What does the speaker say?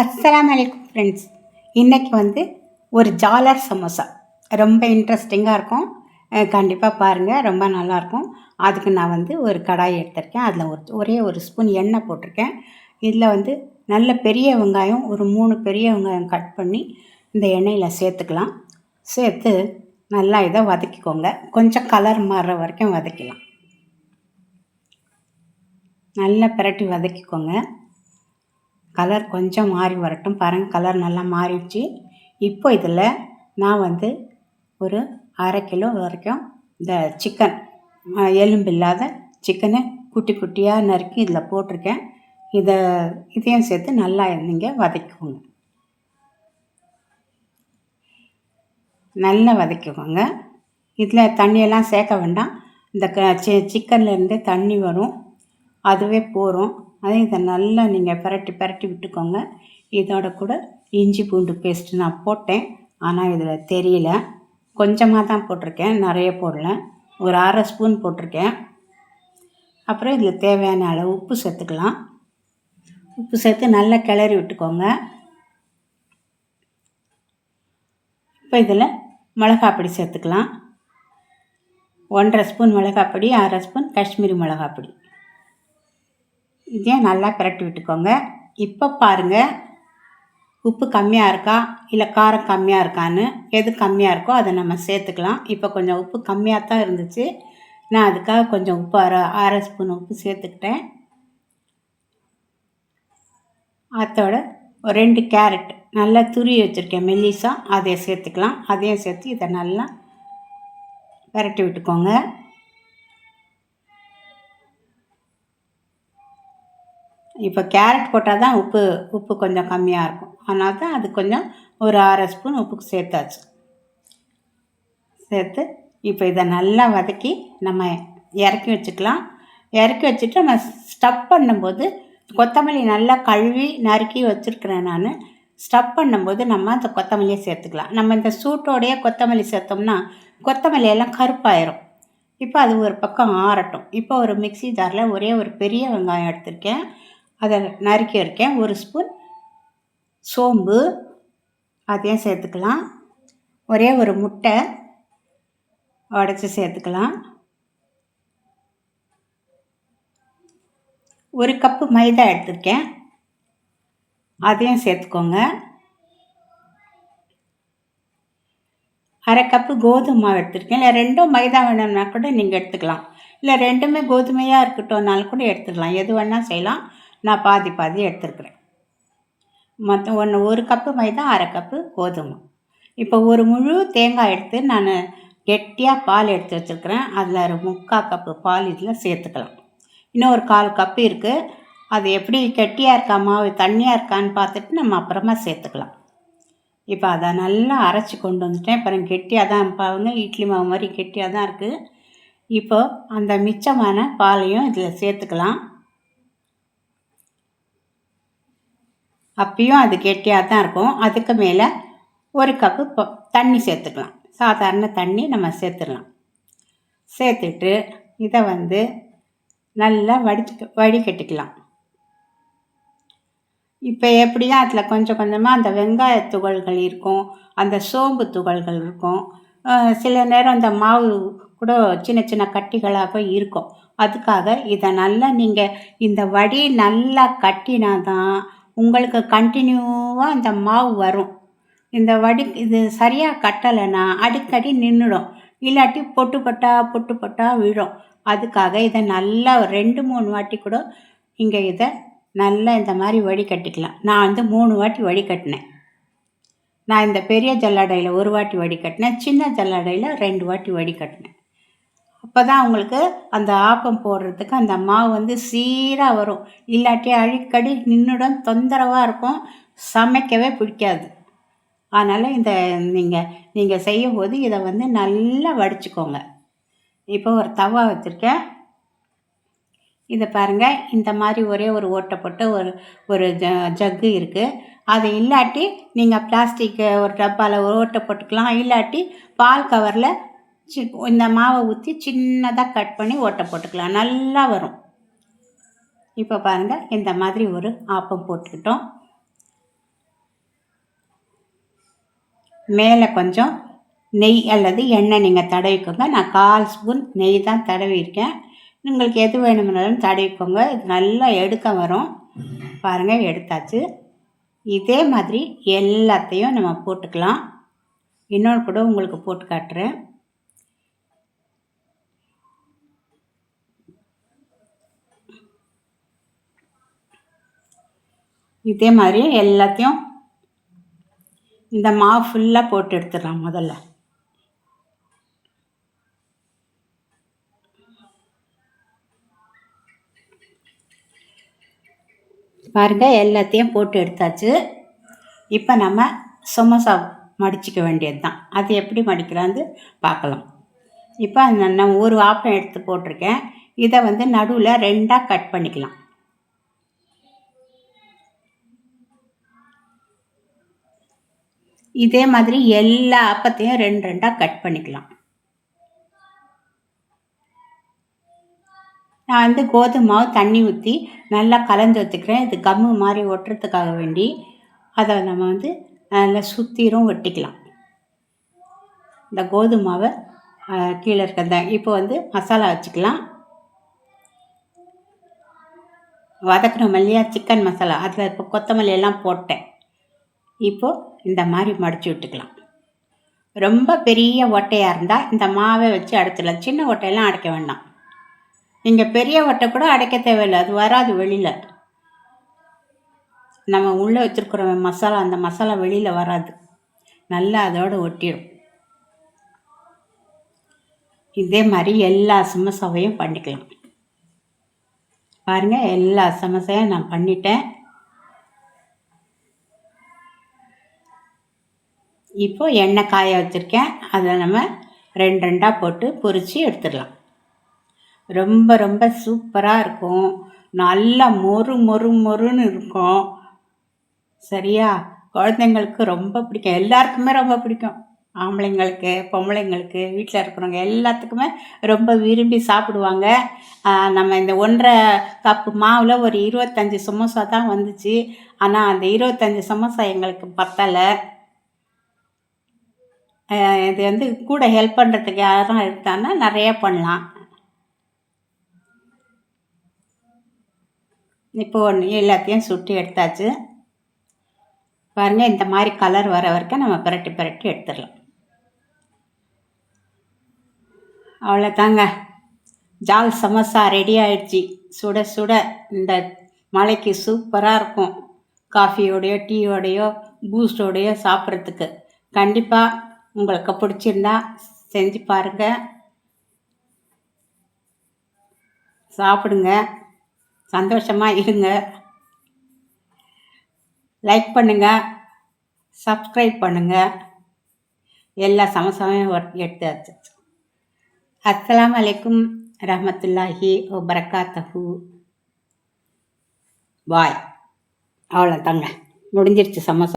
அஸ்லாம் வலைக்கும் ஃப்ரெண்ட்ஸ் இன்றைக்கி வந்து ஒரு ஜாலர் சமோசா. ரொம்ப இன்ட்ரெஸ்டிங்காக இருக்கும். கண்டிப்பாக பாருங்கள் ரொம்ப நல்லாயிருக்கும் அதுக்கு நான் வந்து ஒரு கடாய் எடுத்திருக்கேன். அதில் ஒரு ஒரே ஒரு ஸ்பூன் எண்ணெய் போட்டிருக்கேன். இதில் வந்து நல்ல பெரிய வெங்காயம் ஒரு மூணு பெரிய வெங்காயம் கட் பண்ணி இந்த எண்ணெயில் சேர்த்துக்கலாம். சேர்த்து நல்லா இதை வதக்கிக்கோங்க. கொஞ்சம் கலர் மாறுற வரைக்கும் வதக்கலாம். நல்லா பிரட்டி வதக்கிக்கோங்க. கலர் கொஞ்சம் மாறி வரட்டும். பாருங்கள் கலர் நல்லா மாறிடுச்சு. இப்போ இதில் நான் வந்து ஒரு அரை கிலோ வரைக்கும் இந்த சிக்கன் எலும்பு இல்லாத சிக்கனை குட்டி குட்டியாக நறுக்கி இதில் போட்டிருக்கேன். இதை இதையும் சேர்த்து நல்லா நீங்கள் வதக்கிக்கோங்க. நல்லா வதக்கிக்கோங்க. இதில் தண்ணியெல்லாம் சேர்க்க வேண்டாம். இந்த க சி சிக்கன்லேருந்து தண்ணி வரும். அதுவே போகிறோம் அதே இதை நல்லா நீங்கள் பரட்டி பரட்டி விட்டுக்கோங்க. இதோட கூட இஞ்சி பூண்டு பேஸ்ட்டு நான் போட்டேன். ஆனால் இதில் தெரியல. கொஞ்சமாக தான் போட்டிருக்கேன். நிறைய போடல. ஒரு அரை ஸ்பூன் போட்டிருக்கேன். அப்புறம் இதில் தேவையான அளவு உப்பு சேர்த்துக்கலாம். உப்பு சேர்த்து நல்லா கிளறி விட்டுக்கோங்க. இப்போ இதில் மிளகாப்பொடி சேர்த்துக்கலாம். ஒன்றரை ஸ்பூன் மிளகாப்பொடி அரை ஸ்பூன் காஷ்மீரி மிளகாப்பொடி இதே நல்லா பிரட்டி விட்டுக்கோங்க. இப்போ பாருங்கள் உப்பு கம்மியாக இருக்கா? இல்லை காரம் கம்மியாக இருக்கான்னு? எது கம்மியாக இருக்கோ அதை நம்ம சேர்த்துக்கலாம். இப்போ கொஞ்சம் உப்பு கம்மியாக தான் இருந்துச்சு. நான் அதுக்காக கொஞ்சம் உப்பு அரை அரை ஸ்பூன் உப்பு சேர்த்துக்கிட்டேன். அதோட ஒரு ரெண்டு கேரட் நல்லா துருவி வச்சுருக்கேன். மெல்லிசாக அதை சேர்த்துக்கலாம். அதையும் சேர்த்து இதை நல்லா விரட்டி விட்டுக்கோங்க. இப்போ கேரட் போட்டால் தான் உப்பு உப்பு கொஞ்சம் கம்மியாக இருக்கும். அதனால தான் அது கொஞ்சம் ஒரு அரை ஸ்பூன் உப்புக்கு சேர்த்தாச்சு. சேர்த்து இப்போ இதை நல்லா வதக்கி நம்ம இறக்கி வச்சுக்கலாம். இறக்கி வச்சுட்டு நம்ம ஸ்டப் பண்ணும்போது கொத்தமல்லி நல்லா கழுவி நறுக்கி வச்சுருக்கிறேன் நான். ஸ்டப் பண்ணும்போது நம்ம அந்த கொத்தமல்லியை சேர்த்துக்கலாம். நம்ம இந்த சூட்டோடைய கொத்தமல்லி சேர்த்தோம்னா கொத்தமல்லி எல்லாம் கருப்பாயிரும். இப்போ அது ஒரு பக்கம் ஆறட்டும். இப்போ ஒரு மிக்சி ஜாரில் ஒரே ஒரு பெரிய வெங்காயம் எடுத்திருக்கேன். அதை நறுக்கி இருக்கேன் ஒரு ஸ்பூன் சோம்பு அதையும் சேர்த்துக்கலாம். ஒரே ஒரு முட்டை உடச்சி சேர்த்துக்கலாம். ஒரு கப்பு மைதா எடுத்திருக்கேன். அதையும் சேர்த்துக்கோங்க. அரை கப்பு கோதுமை மாவு எடுத்துருக்கேன். இல்லை ரெண்டும் மைதா வேணும்னா கூட நீங்கள் எடுத்துக்கலாம். இல்லை ரெண்டுமே கோதுமையாக இருக்கட்டும்னாலும் கூட எடுத்துக்கலாம். எது வேணால் செய்யலாம். நான் பாதி பாதி எடுத்துருக்குறேன். மற்ற ஒன்று ஒரு கப்பு மைதா அரை கப்பு கோதுமை. இப்போ ஒரு முழு தேங்காய் எடுத்து நான் கெட்டியாக பால் எடுத்து வச்சுருக்கிறேன். அதில் ஒரு முக்கால் கப்பு பால் இதில் சேர்த்துக்கலாம். இன்னும் ஒரு கால் கப்பு இருக்குது அது எப்படி கெட்டியாக இருக்கா மாவு தண்ணியாக இருக்கான்னு பார்த்துட்டு நம்ம அப்புறமா சேர்த்துக்கலாம். இப்போ அதை நல்லா அரைச்சி கொண்டு வந்துட்டேன். அப்புறம் கெட்டியாக தான் பாருங்க இட்லி மாவு மாதிரி கெட்டியாக தான் இருக்குது இப்போ அந்த மிச்சமான பாலையும் இதில் சேர்த்துக்கலாம். அப்பயும் அது கெட்டியாக தான் இருக்கும். அதுக்கு மேலே ஒரு கப்பு தண்ணி சேர்த்துக்கலாம். சாதாரண தண்ணி நம்ம சேர்த்துடலாம். சேர்த்துட்டு இதை வந்து நல்லா வடி வடிகட்டிக்கலாம். இப்போ எப்படியா அதில் கொஞ்சம் கொஞ்சமாக அந்த வெங்காய துகள்கள் இருக்கும். அந்த சோம்பு துகள்கள் இருக்கும். சில நேரம் அந்த மாவு கூட சின்ன சின்ன கட்டிகளாக இருக்கும். அதுக்காக இதை நல்லா நீங்கள் இந்த வடி நல்லா கட்டினா தான் உங்களுக்கு கண்டினியூவாக இந்த மாவு வரும். இந்த வடி இது சரியாக கட்டலைன்னா அடிக்கடி நின்றுடும் இல்லாட்டி பொட்டு பட்டா பொட்டு பட்டா விழும். அதுக்காக இதை நல்லா ரெண்டு மூணு வாட்டி கூட இங்கே இதை நல்லா இந்த மாதிரி வடி கட்டிக்கலாம். நான் வந்து மூணு வாட்டி வடி கட்டினேன். நான் இந்த பெரிய ஜல்லடையில் ஒரு வாட்டி வடி கட்டினேன். சின்ன ஜல்லடையில் ரெண்டு வாட்டி வடி கட்டினேன். அப்போ தான் உங்களுக்கு அந்த ஆப்பம் போடுறதுக்கு அந்த மாவு வந்து சீராக வரும். இல்லாட்டி அழிக்கடி நின்றுடும் தொந்தரவாக இருக்கும். சமைக்கவே பிடிக்காது. அதனால் இந்த நீங்கள் நீங்கள் செய்யும்போது இதை வந்து நல்லா வடிச்சுக்கோங்க. இப்போ ஒரு தவா வச்சுருக்கேன். இதை பாருங்கள் இந்த மாதிரி ஒரே ஒரு ஓட்டப்பட்ட ஒரு ஒரு ஜ ஜக்கு இருக்குது அது இல்லாட்டி நீங்கள் பிளாஸ்டிக்கு ஒரு டப்பாவில் ஓட்டை போட்டுக்கலாம். இல்லாட்டி பால் கவரில் சி இந்த மாவை ஊற்றி சின்னதாக கட் பண்ணி ஓட்டை போட்டுக்கலாம். நல்லா வரும். இப்போ பாருங்கள் இந்த மாதிரி ஒரு ஆப்பம் போட்டுக்கிட்டோம். மேலே கொஞ்சம் நெய் அல்லது எண்ணெய் நீங்கள் தடவிக்கோங்க. நான் கால் ஸ்பூன் நெய் தான் தடவிருக்கேன் உங்களுக்கு எது வேணும்னாலும் தடவிக்கோங்க. இது நல்லா எடுக்க வரும். பாருங்கள் எடுத்தாச்சு. இதே மாதிரி எல்லாத்தையும் நம்ம போட்டுக்கலாம். இன்னொன்று கூட உங்களுக்கு போட்டு காட்டுறேன். இதே மாதிரி எல்லாத்தையும் இந்த மாவு ஃபுல்லாக போட்டு எடுத்துடலாம் முதல்ல. பாருங்கள் எல்லாத்தையும் போட்டு எடுத்தாச்சு. இப்போ நம்ம சமோசா மடிச்சிக்க வேண்டியது தான் அது எப்படி மடிக்கலான்னு பார்க்கலாம். இப்போ நான் ஒரு ஆப்பம் எடுத்து போட்டிருக்கேன். இதை வந்து நடுவில் ரெண்டாக கட் பண்ணிக்கலாம். இதே மாதிரி எல்லா அப்பத்தையும் ரெண்டு ரெண்டாக கட் பண்ணிக்கலாம். நான் வந்து கோதுமை மாவு தண்ணி ஊற்றி நல்லா கலந்து வச்சுக்கிறேன். இது கம்மு மாதிரி ஒட்டுறதுக்காக வேண்டி அதை நம்ம வந்து நல்லா சுற்றிரும் வெட்டிக்கலாம். இந்த கோதுமை மாவை கீழே இருக்கிறத இப்போ வந்து மசாலா வச்சுக்கலாம். வதக்கணும் இல்லையா சிக்கன் மசாலா அதில் இப்போ கொத்தமல்லி எல்லாம் போட்டேன். இப்போது இந்த மாதிரி மடித்து விட்டுக்கலாம். ரொம்ப பெரிய ஒட்டையாக இருந்தால் இந்த மாவை வச்சு அடைச்சிடலாம் சின்ன ஒட்டையெல்லாம் அடைக்க வேண்டாம். நீங்கள் பெரிய ஒட்டை கூட அடைக்க தேவையில்லை. அது வராது வெளியில். நம்ம உள்ளே வச்சுருக்குற மசாலா அந்த மசாலா வெளியில் வராது. நல்லா அதோடு ஒட்டிடும். இதே மாதிரி எல்லா சமோசாவையும் பண்ணிக்கலாம். பாருங்கள் எல்லா சமோசாவையும் நான் பண்ணிட்டேன். இப்போ எண்ணெய் காய வச்சுருக்கேன். அதை நம்ம ரெண்டு ரெண்டாக போட்டு பொறிச்சு எடுத்துடலாம். ரொம்ப ரொம்ப சூப்பராக இருக்கும். நல்லா மொறு மொறு மொறுன்னு இருக்கும். சரியா? குழந்தைங்களுக்கு ரொம்ப பிடிக்கும். எல்லாருக்குமே ரொம்ப பிடிக்கும். ஆம்பளைங்களுக்கு பொம்பளைங்களுக்கு வீட்டில் இருக்கிறவங்க எல்லாத்துக்குமே ரொம்ப விரும்பி சாப்பிடுவாங்க. நம்ம இந்த ஒன்றரை கப்பு மாவில் ஒரு இருபத்தஞ்சி சமோசா தான் வந்துச்சு. ஆனால் அந்த இருபத்தஞ்சி சமோசா எங்களுக்கு பத்தலை. இது வந்து கூட ஹெல்ப் பண்ணுறதுக்கு யாரும் இருந்தான்னா நிறைய பண்ணலாம். இப்போ ஒன்று எல்லாத்தையும் சுட்டி எடுத்தாச்சு. பாருங்கள் இந்த மாதிரி கலர் வர வரைக்கும் நம்ம பிரட்டி புரட்டி எடுத்துடலாம். அவ்வளோதாங்க ஜால் சமோசா ரெடி ஆயிடுச்சு. சுட சுட இந்த மலைக்கு சூப்பராக இருக்கும். காஃபியோடையோ டீயோடையோ பூஸ்டோடையோ சாப்பிட்றதுக்கு. கண்டிப்பாக உங்களுக்கு பிடிச்சிருந்தா செஞ்சு பாருங்கள் சாப்பிடுங்க. சந்தோஷமாக இருங்க. லைக் பண்ணுங்கள் சப்ஸ்கிரைப் பண்ணுங்கள் எல்லா சமசமையும் எடுத்தாச்சு அஸ்லாம் வலைக்கும் ரஹமத்துல்லாஹி வரகாத்தஹு பாய் அவ்வளோ தாங்க முடிஞ்சிருச்சு சமோசா